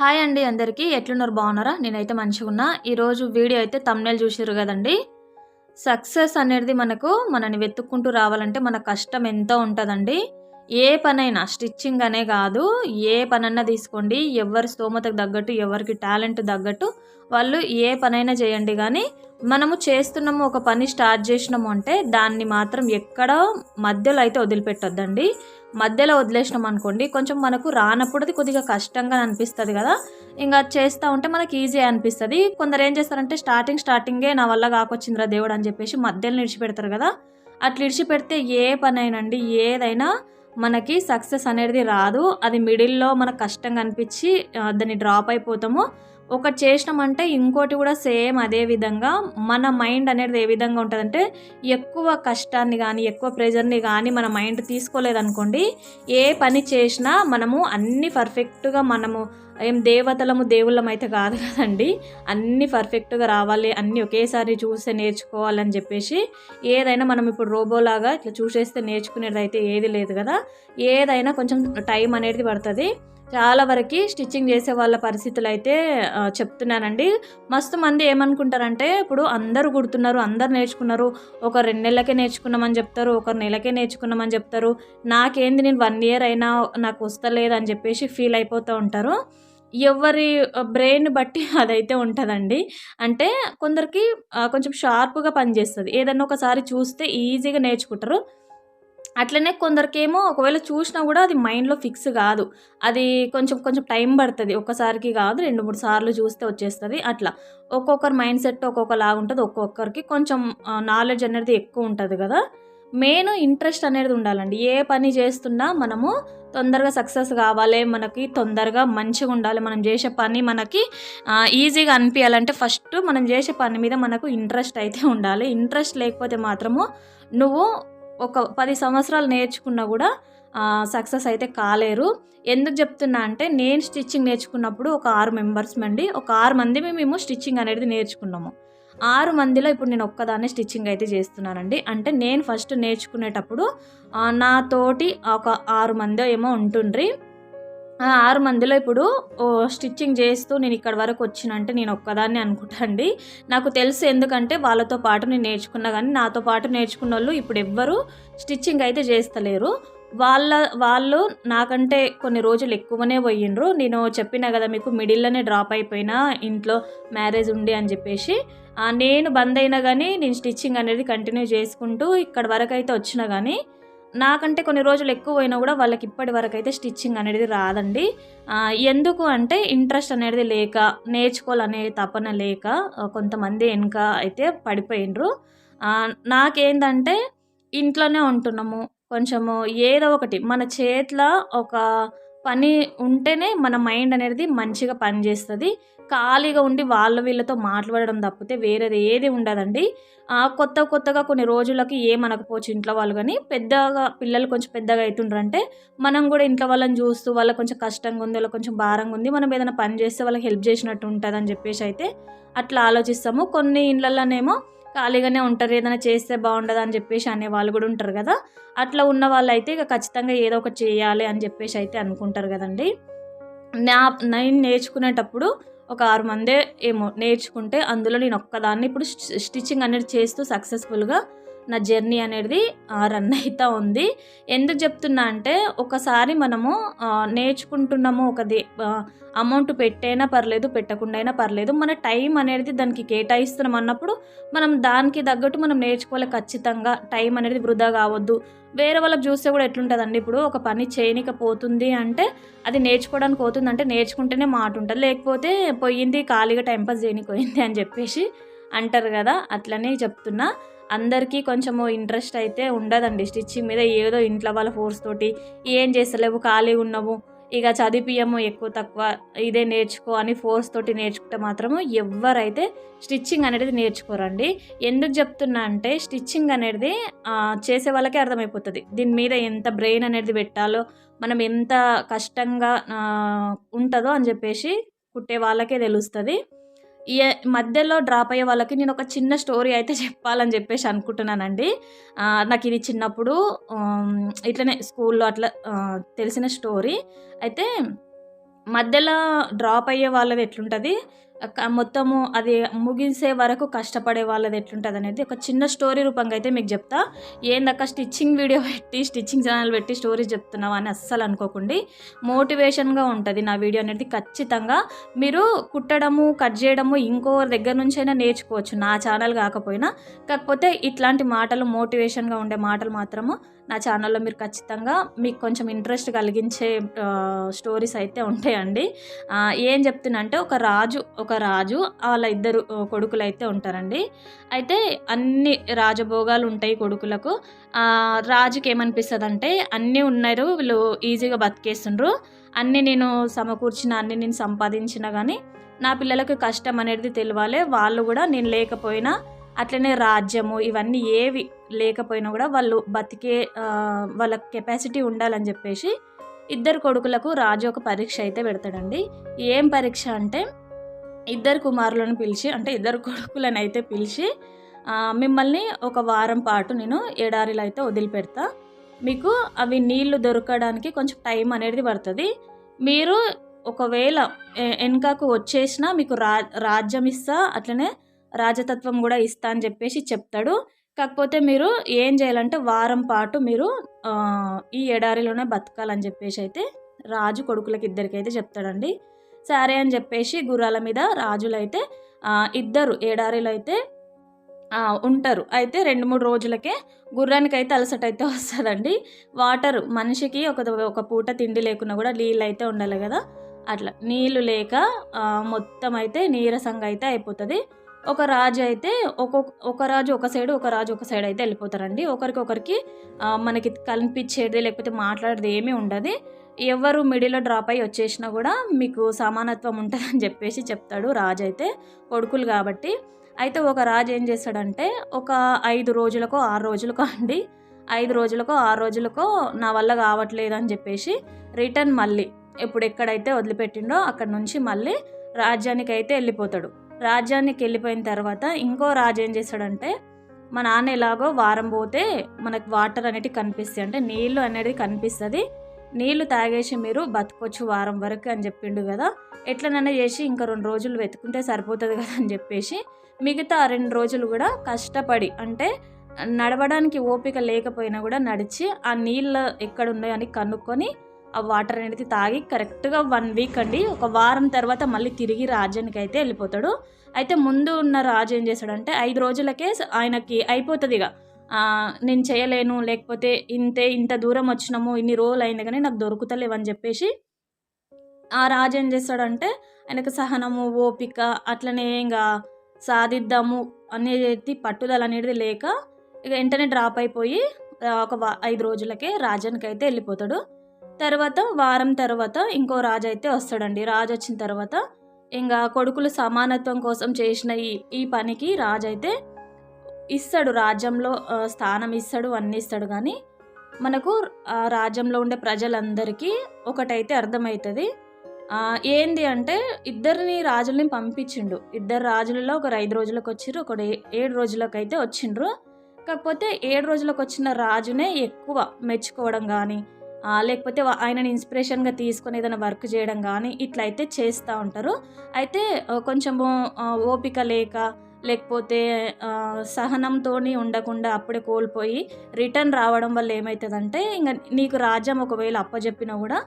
Hi అండి అందరికీ. ఎట్లున్నారు? బాగున్నారా? నేనైతే మంచిగా ఉన్నా ఈరోజు వీడియో అయితే తమ్నేల్ చూసారు కదండి. సక్సెస్ అనేది మనకు మనని వెతుక్కుంటూ రావాలంటే మన కష్టం ఎంతో ఉంటుందండి? ఏ పనైనా స్టిచ్చింగ్ అనే కాదు ఏ పనన్నా తీసుకోండి. ఎవరి స్తోమతకు తగ్గట్టు ఎవరికి టాలెంట్ తగ్గట్టు వాళ్ళు ఏ పనైనా చేయండి. కానీ మనము చేస్తున్నాము ఒక పని స్టార్ట్ చేసినాము అంటే దాన్ని మాత్రం ఎక్కడ మధ్యలో అయితే వదిలిపెట్టొద్దండి. మధ్యలో వదిలేసినాం అనుకోండి కొంచెం మనకు రానప్పుడు అది కొద్దిగా కష్టంగా అనిపిస్తుంది కదా. ఇంకా చేస్తూ ఉంటే మనకి ఈజీ అనిపిస్తుంది. కొందరు ఏం చేస్తారంటే స్టార్టింగ్ స్టార్టింగే నా వల్ల కాకొచ్చిందిరా దేవుడు అని చెప్పేసి మధ్యలో నిడిచిపెడతారు కదా. అట్లా విడిచిపెడితే ఏ పని అయినండి ఏదైనా మనకి సక్సెస్ అనేది రాదు. అది మిడిల్లో మనకు కష్టంగా అనిపించి దాన్ని డ్రాప్ అయిపోతాము. ఒకటి చేసినామంటే ఇంకోటి కూడా సేమ్ అదే విధంగా మన మైండ్ అనేది ఏ విధంగా ఉంటుందంటే ఎక్కువ కష్టాన్ని కానీ ఎక్కువ ప్రెజర్ని కానీ మన మైండ్ తీసుకోలేదనుకోండి ఏ పని చేసినా మనము అన్ని పర్ఫెక్ట్గా మనము ఏం దేవతలము దేవుళ్ళం అయితే కాదు కదండి అన్నీ పర్ఫెక్ట్గా రావాలి అన్నీ ఒకేసారి చూస్తే నేర్చుకోవాలని చెప్పేసి ఏదైనా మనం ఇప్పుడు రోబోలాగా ఇట్లా చూసేస్తే నేర్చుకునేది అయితే ఏది లేదు కదా ఏదైనా కొంచెం టైం అనేది పడుతుంది. చాలా వరకు స్టిచ్చింగ్ చేసే వాళ్ళ పరిస్థితులు అయితే చెప్తున్నానండి. మస్తు మంది ఏమనుకుంటారంటే ఇప్పుడు అందరూ కుడుతున్నారు అందరు నేర్చుకున్నారు. ఒక రెండు నెలలకే నేర్చుకున్నామని చెప్తారు ఒక నెలకే నేర్చుకున్నామని చెప్తారు. నాకేంది నేను వన్ ఇయర్ అయినా నాకు వస్తలేదు అని చెప్పేసి ఫీల్ అయిపోతూ ఉంటారు. ఎవరి బ్రెయిన్ బట్టి అదైతే ఉంటుందండి. అంటే కొందరికి కొంచెం షార్ప్గా పనిచేస్తుంది. ఏదన్నా ఒకసారి చూస్తే ఈజీగా నేర్చుకుంటారు. అట్లనే కొందరికేమో ఒకవేళ చూసినా కూడా అది మైండ్లో ఫిక్స్ కాదు. అది కొంచెం కొంచెం టైం పడుతుంది. ఒక్కసారికి కాదు రెండు మూడు సార్లు చూస్తే వచ్చేస్తుంది. అట్లా. ఒక్కొక్కరి మైండ్ సెట్ ఒక్కొక్కలాగా ఉంటుంది. ఒక్కొక్కరికి కొంచెం నాలెడ్జ్ అనేది ఎక్కువ ఉంటుంది కదా. మెయిన్ ఇంట్రెస్ట్ అనేది ఉండాలండి. ఏ పని చేస్తున్నా మనము తొందరగా సక్సెస్ కావాలి. మనకి తొందరగా మంచిగా ఉండాలి. మనం చేసే పని మనకి ఈజీగా అనిపించాలంటే ఫస్ట్ మనం చేసే పని మీద మనకు ఇంట్రెస్ట్ అయితే ఉండాలి. ఇంట్రెస్ట్ లేకపోతే మాత్రము నువ్వు ఒక పది సంవత్సరాలు నేర్చుకున్నా కూడా సక్సెస్ అయితే కాలేరు. ఎందుకు చెప్తున్నా అంటే నేను స్టిచ్చింగ్ నేర్చుకున్నప్పుడు ఒక ఆరు మెంబర్స్ అండి ఒక ఆరు మంది మేము స్టిచ్చింగ్ అనేది నేర్చుకున్నాము. ఆరు మందిలో ఇప్పుడు నేను ఒక్కదాన్నే స్టిచ్చింగ్ అయితే చేస్తున్నానండి. అంటే నేను ఫస్ట్ నేర్చుకునేటప్పుడు నాతోటి ఒక ఆరు మంది ఏమో ఉంటుండ్రి. ఆరు మందిలో ఇప్పుడు స్టిచ్చింగ్ చేస్తూ నేను ఇక్కడ వరకు వచ్చినంటే నేను ఒక్కదాన్ని అనుకుంటాండి నాకు తెలుసు ఎందుకంటే వాళ్ళతో పాటు నేను నేర్చుకున్నా కానీ నాతో పాటు నేర్చుకున్న వాళ్ళు ఇప్పుడు ఎవ్వరు స్టిచ్చింగ్ అయితే చేస్తలేరు. వాళ్ళ వాళ్ళు నాకంటే కొన్ని రోజులు ఎక్కువనే పోయిండ్రు. నేను చెప్పిన కదా మీకు మిడిల్లోనే డ్రాప్ అయిపోయినా ఇంట్లో మ్యారేజ్ ఉండి అని చెప్పేసి. నేను బంద్ అయినా కానీ నేను స్టిచ్చింగ్ అనేది కంటిన్యూ చేసుకుంటూ ఇక్కడ వరకు అయితే వచ్చినా కానీ నాకంటే కొన్ని రోజులు ఎక్కువ పోయినా కూడా వాళ్ళకి ఇప్పటి వరకు అయితే స్టిచ్చింగ్ అనేది రాదండి. ఎందుకు అంటే ఇంట్రెస్ట్ అనేది లేక నేర్చుకోవాలనే తపన లేక కొంతమంది వెనుక అయితే పడిపోయినరు. నాకేందంటే ఇంట్లోనే ఉంటున్నాము. కొంచెము ఏదో ఒకటి మన చేతిలో ఒక పని ఉంటేనే మన మైండ్ అనేది మంచిగా పనిచేస్తుంది. ఖాళీగా ఉండి వాళ్ళ వీళ్ళతో మాట్లాడడం తప్పితే వేరేది ఏది ఉండదండి. కొత్త కొత్తగా కొన్ని రోజులకి ఏమనకపోవచ్చు ఇంట్లో వాళ్ళు కానీ పెద్దగా పిల్లలు కొంచెం పెద్దగా అవుతుండ్రంటే మనం కూడా ఇంట్లో వాళ్ళని చూస్తూ వాళ్ళకి కొంచెం కష్టంగా ఉంది వాళ్ళకి కొంచెం భారంగా ఉంది మనం ఏదైనా పని చేస్తే వాళ్ళకి హెల్ప్ చేసినట్టు ఉంటుంది అని చెప్పేసి అయితే అట్లా ఆలోచిస్తాము. కొన్ని ఇళ్ళల్లోనేమో ఖాళీగానే ఉంటారు ఏదైనా చేస్తే బాగుండదు అని చెప్పేసి అనే వాళ్ళు కూడా ఉంటారు కదా. అట్లా ఉన్న వాళ్ళు అయితే ఇక ఖచ్చితంగా ఏదో ఒకటి చేయాలి అని చెప్పేసి అయితే అనుకుంటారు కదండి. నా నేను నేర్చుకునేటప్పుడు ఒక ఆరు మందే ఏమో నేర్చుకుంటే అందులో నేను ఒక్కదాన్ని ఇప్పుడు స్టిచ్చింగ్ అనేది చేస్తూ సక్సెస్ఫుల్గా నా జర్నీ అనేది రన్ అవుతూ ఉంది. ఎందుకు చెప్తున్నా అంటే ఒకసారి మనము నేర్చుకుంటున్నాము ఒకది అమౌంట్ పెట్టైనా పర్లేదు పెట్టకుండా అయినా పర్లేదు మన టైం అనేది దానికి కేటాయిస్తున్నాం అన్నప్పుడు మనం దానికి తగ్గట్టు మనం నేర్చుకోవాలి ఖచ్చితంగా. టైం అనేది వృధా కావద్దు. వేరే వాళ్ళకి చూస్తే కూడా ఎట్లుంటుందండి? ఇప్పుడు ఒక పని చేయనికపోతుంది అంటే అది నేర్చుకోవడానికి పోతుంది అంటే నేర్చుకుంటేనే మాట ఉంటుంది. లేకపోతే పోయింది ఖాళీగా టైంపాస్ చేయనికి పోయింది అని చెప్పేసి అంటారు కదా? అట్లనే చెప్తున్నా. అందరికీ కొంచెము ఇంట్రెస్ట్ అయితే ఉండదండి. స్టిచ్చింగ్ మీద ఏదో ఇంట్లో వాళ్ళ ఫోర్స్ తోటి ఏం చేస్తలేవు ఖాళీ ఉన్నావు ఇక చదివిపియము ఎక్కువ తక్కువ ఇదే నేర్చుకో అని ఫోర్స్ తోటి నేర్చుకుంటే మాత్రము ఎవరైతే స్టిచ్చింగ్ అనేది నేర్చుకోరండి. ఎందుకు చెప్తున్నా అంటే స్టిచ్చింగ్ అనేది చేసే వాళ్ళకే అర్థమైపోతుంది. దీని మీద ఎంత బ్రెయిన్ అనేది పెట్టాలో మనం ఎంత కష్టంగా ఉంటుందో అని చెప్పేసి కుట్టే వాళ్ళకే తెలుస్తుంది. ఈ మధ్యలో డ్రాప్ అయ్యే వాళ్ళకి నేను ఒక చిన్న స్టోరీ అయితే చెప్పాలని చెప్పేసి అనుకుంటున్నానండి. నాకు ఇది చిన్నప్పుడు ఇట్లనే స్కూల్లో అట్లా తెలిసిన స్టోరీ అయితే మధ్యలో డ్రాప్ అయ్యే వాళ్ళది ఎట్లుంటుంది? మొత్తము అది ముగించే వరకు కష్టపడే వాళ్ళది ఎట్లుంటుంది అనేది ఒక చిన్న స్టోరీ రూపంగా అయితే మీకు చెప్తా. ఏందక్క స్టిచ్చింగ్ వీడియో పెట్టి స్టిచ్చింగ్ ఛానల్ పెట్టి స్టోరీస్ చెప్తున్నావు అని అస్సలు అనుకోకండి. మోటివేషన్గా ఉంటుంది నా వీడియో అనేది ఖచ్చితంగా. మీరు కుట్టడము కట్ చేయడము ఇంకో దగ్గర నుంచైనా నేర్చుకోవచ్చు. నా ఛానల్ కాకపోయినా. కాకపోతే ఇట్లాంటి మాటలు మోటివేషన్గా ఉండే మాటలు మాత్రము నా ఛానల్లో మీరు ఖచ్చితంగా మీకు కొంచెం ఇంట్రెస్ట్ కలిగించే స్టోరీస్ అయితే ఉంటాయండి. ఏం చెప్తున్నా అంటే ఒక రాజు ఒక రాజు వాళ్ళ ఇద్దరు కొడుకులు అయితే ఉంటారండి. అయితే అన్ని రాజభోగాలు ఉంటాయి కొడుకులకు. రాజుకి ఏమనిపిస్తుంది అంటే అన్నీ ఉన్నారు వీళ్ళు ఈజీగా బతికేస్తుండ్రు. అన్నీ నేను సమకూర్చిన అన్ని నేను సంపాదించిన కానీ నా పిల్లలకు కష్టం అనేది తెలియాలి వాళ్ళు కూడా నేను లేకపోయినా అట్లనే రాజ్యము ఇవన్నీ ఏవి లేకపోయినా కూడా వాళ్ళు బతికే వాళ్ళ కెపాసిటీ ఉండాలని చెప్పేసి ఇద్దరు కొడుకులకు రాజు ఒక పరీక్ష అయితే పెడతాడండి. ఏం పరీక్ష అంటే ఇద్దరు కుమారులను పిలిచి అంటే ఇద్దరు కొడుకులను అయితే పిలిచి మిమ్మల్ని ఒక వారం పాటు నేను ఎడారిలో అయితే వదిలిపెడతా. మీకు అవి నీళ్ళు దొరకడానికి కొంచెం టైం అనేది పడుతుంది. మీరు ఒకవేళ వెనుకకు వచ్చేసినా మీకు రా రాజ్యం ఇస్తా అట్లనే రాజతత్వం కూడా ఇస్తా అని చెప్పేసి చెప్తాడు. కాకపోతే మీరు ఏం చేయాలంటే వారం పాటు మీరు ఈ ఎడారిలోనే బతకాలని చెప్పేసి అయితే రాజు కొడుకులకి ఇద్దరికి అయితే చెప్తాడండి. సరే అని చెప్పేసి గుర్రాల మీద రాజులు అయితే ఇద్దరు ఏడారిలో అయితే ఉంటారు. అయితే రెండు మూడు రోజులకే గుర్రానికి అయితే అలసట అయితే వస్తుందండి. వాటర్ మనిషికి ఒక ఒక పూట తిండి లేకున్నా కూడా నీళ్ళు అయితే ఉండాలి కదా. అట్లా నీళ్ళు లేక మొత్తం అయితే నీరసంగా అయితే అయిపోతుంది. ఒక రాజు అయితే ఒక్కొక్క ఒక రాజు ఒక సైడ్ ఒక రాజు ఒక సైడ్ అయితే వెళ్ళిపోతారండి. ఒకరికొకరికి మనకి కనిపించేది లేకపోతే మాట్లాడేది ఏమీ ఉండదు. ఎవరు మిడిల్లో డ్రాప్ అయ్యి వచ్చేసినా కూడా మీకు సమానత్వం ఉంటుందని చెప్పేసి చెప్తాడు రాజు అయితే కొడుకులు కాబట్టి. అయితే ఒక రాజు ఏం చేస్తాడంటే ఒక ఐదు రోజులకో ఆరు రోజులకో అండి ఐదు రోజులకో ఆరు రోజులకో నా వల్ల కావట్లేదు అని చెప్పేసి రిటర్న్ మళ్ళీ ఇప్పుడు ఎక్కడైతే వదిలిపెట్టిండో అక్కడ నుంచి మళ్ళీ రాజ్యానికి అయితే వెళ్ళిపోతాడు. రాజ్యానికి వెళ్ళిపోయిన తర్వాత ఇంకో రాజు ఏం చేస్తాడంటే మా నాన్న ఎలాగో వారం పోతే మనకు వాటర్ అనేటివి కనిపిస్తాయి. అంటే నీళ్ళు అనేది కనిపిస్తుంది. నీళ్ళు తాగేసి మీరు బతకొచ్చు వారం వరకు అని చెప్పిండు కదా. ఎట్లనైనా చేసి ఇంకా రెండు రోజులు వెతుకుంటే సరిపోతుంది కదా అని చెప్పేసి మిగతా ఆ రెండు రోజులు కూడా కష్టపడి అంటే నడవడానికి ఓపిక లేకపోయినా కూడా నడిచి ఆ నీళ్ళు ఎక్కడ అని కనుక్కొని ఆ వాటర్ అనేది తాగి కరెక్ట్గా వన్ వీక్ అండి. ఒక వారం తర్వాత మళ్ళీ తిరిగి రాజ్యానికి అయితే వెళ్ళిపోతాడు. అయితే ముందు ఉన్న రాజు ఏం చేశాడంటే ఐదు రోజులకే ఆయనకి అయిపోతుంది ఇక. నేను చేయలేను లేకపోతే ఇంతే ఇంత దూరం వచ్చినాము ఇన్ని రోజులు అయింది కానీ నాకు దొరుకుతలేవని చెప్పేసి ఆ రాజు ఏం చేస్తాడంటే ఆయనకు సహనము ఓపిక అట్లనే ఇంకా సాధిద్దాము అనేది పట్టుదల అనేది లేక ఇక వెంటనే డ్రాప్ అయిపోయి ఒక వా- ఐదు రోజులకే రాజానికి అయితే వెళ్ళిపోతాడు. తర్వాత వారం తర్వాత ఇంకో రాజు అయితే వస్తాడండి. రాజు వచ్చిన తర్వాత ఇంకా కొడుకులు సమానత్వం కోసం చేసిన ఈ ఈ పనికి రాజు అయితే ఇస్తాడు. రాజ్యంలో స్థానం ఇస్తాడు అన్నీ ఇస్తాడు. కానీ మనకు ఆ రాజ్యంలో ఉండే ప్రజలందరికీ ఒకటైతే అర్థమవుతుంది. ఏంది అంటే ఇద్దరిని రాజుల్ని పంపించిండు. ఇద్దరు రాజులలో ఒకరు ఐదు రోజులకు వచ్చిర్రు ఒకడు ఏడు రోజులకు అయితే వచ్చిండ్రు. కాకపోతే ఏడు రోజులకు వచ్చిన రాజునే ఎక్కువ మెచ్చుకోవడం కానీ లేకపోతే ఆయనని ఇన్స్పిరేషన్గా తీసుకొని ఏదైనా వర్క్ చేయడం కానీ ఇట్లా అయితే చేస్తూ ఉంటారు. అయితే కొంచెము ఓపిక లేక లేకపోతే సహనంతో ఉండకుండా అప్పుడే కోల్పోయి రిటర్న్ రావడం వల్ల ఏమవుతుందంటే ఇంకా నీకు రాజ్యం ఒకవేళ అప్పచెప్పినా కూడా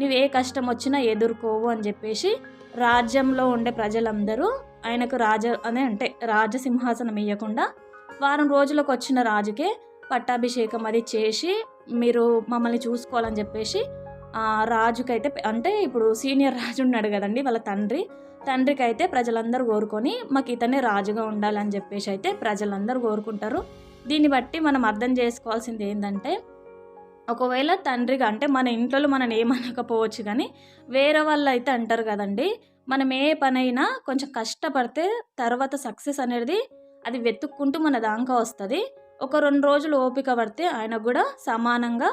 నువ్వు ఏ కష్టం వచ్చినా ఎదుర్కోవు అని చెప్పేసి రాజ్యంలో ఉండే ప్రజలందరూ ఆయనకు రాజ అనే అంటే రాజసింహాసనం ఇవ్వకుండా వారం రోజులకు వచ్చిన రాజుకే పట్టాభిషేకం అది చేసి మీరు మమ్మల్ని చూసుకోవాలని చెప్పేసి రాజుకైతే అంటే ఇప్పుడు సీనియర్ రాజు ఉన్నాడు కదండి వాళ్ళ తండ్రి. తండ్రికి అయితే ప్రజలందరూ కోరుకొని మాకు ఇతనే రాజుగా ఉండాలని చెప్పేసి అయితే ప్రజలందరూ కోరుకుంటారు. దీన్ని బట్టి మనం అర్థం చేసుకోవాల్సింది ఏంటంటే ఒకవేళ తండ్రిగా అంటే మన ఇంట్లో మనం ఏమనకపోవచ్చు కానీ వేరే వాళ్ళు అయితే అంటారు కదండి మనం ఏ పనైనా కొంచెం కష్టపడితే తర్వాత సక్సెస్ అనేది అది వెతుక్కుంటూ మన దాకా వస్తుంది. ఒక రెండు రోజులు ఓపిక పడితే ఆయనకు కూడా సమానంగా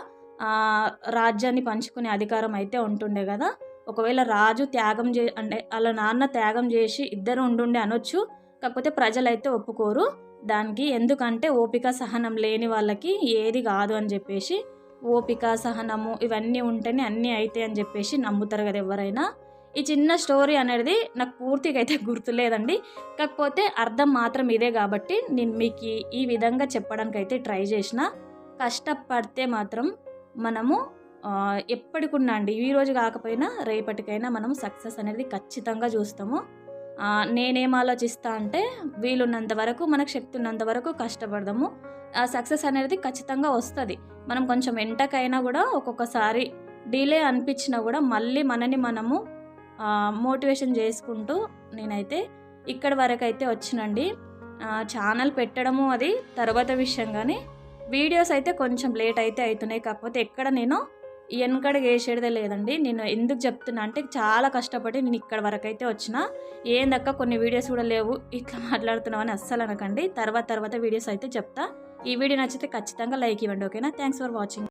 రాజ్యాన్ని పంచుకునే అధికారం అయితే ఉంటుండే కదా. ఒకవేళ రాజు త్యాగం చే అంటే వాళ్ళ నాన్న త్యాగం చేసి ఇద్దరు ఉండుండే అనొచ్చు కాకపోతే ప్రజలైతే ఒప్పుకోరు. దానికి ఎందుకంటే ఓపిక సహనం లేని వాళ్ళకి ఏది కాదు అని చెప్పేసి ఓపిక సహనము ఇవన్నీ ఉంటేనే అన్నీ అవుతాయి అని చెప్పేసి నమ్ముతారు కదా ఎవరైనా. ఈ చిన్న స్టోరీ అనేది నాకు పూర్తిగా అయితే గుర్తులేదండి. కాకపోతే అర్థం మాత్రం ఇదే కాబట్టి నేను మీకు ఈ- విధంగా చెప్పడానికి అయితే ట్రై చేసిన. కష్టపడితే మాత్రం మనము ఎప్పటికున్నా అండి ఈ రోజు కాకపోయినా రేపటికైనా మనం సక్సెస్ అనేది ఖచ్చితంగా చూస్తాము. నేనేం ఆలోచిస్తా అంటే వీలున్నంత వరకు మనకు శక్తి ఉన్నంత వరకు కష్టపడదాము. ఆ సక్సెస్ అనేది ఖచ్చితంగా వస్తుంది. మనం కొంచెం వెంటకైనా కూడా ఒక్కొక్కసారి డిలే అనిపించినా కూడా మళ్ళీ మనని మనము మోటివేషన్ చేసుకుంటూ నేనైతే ఇక్కడ వరకు అయితే వచ్చినండి ఛానల్ పెట్టడము అది తర్వాత విషయం కానీ వీడియోస్ అయితే కొంచెం లేట్ అయితే అవుతున్నాయి కాకపోతే ఎక్కడ నేను వెనకడ వేసేదే లేదండి. నేను ఎందుకు చెప్తున్నా అంటే చాలా కష్టపడి నేను ఇక్కడ వరకు అయితే వచ్చిన ఏందక్క కొన్ని వీడియోస్ కూడా లేవు ఇట్లా మాట్లాడుతున్నామని అస్సలు అనకండి. తర్వాత తర్వాత వీడియోస్ అయితే చెప్తా. ఈ వీడియో నచ్చితే ఖచ్చితంగా లైక్ ఇవ్వండి ఓకేనా? Thanks for watching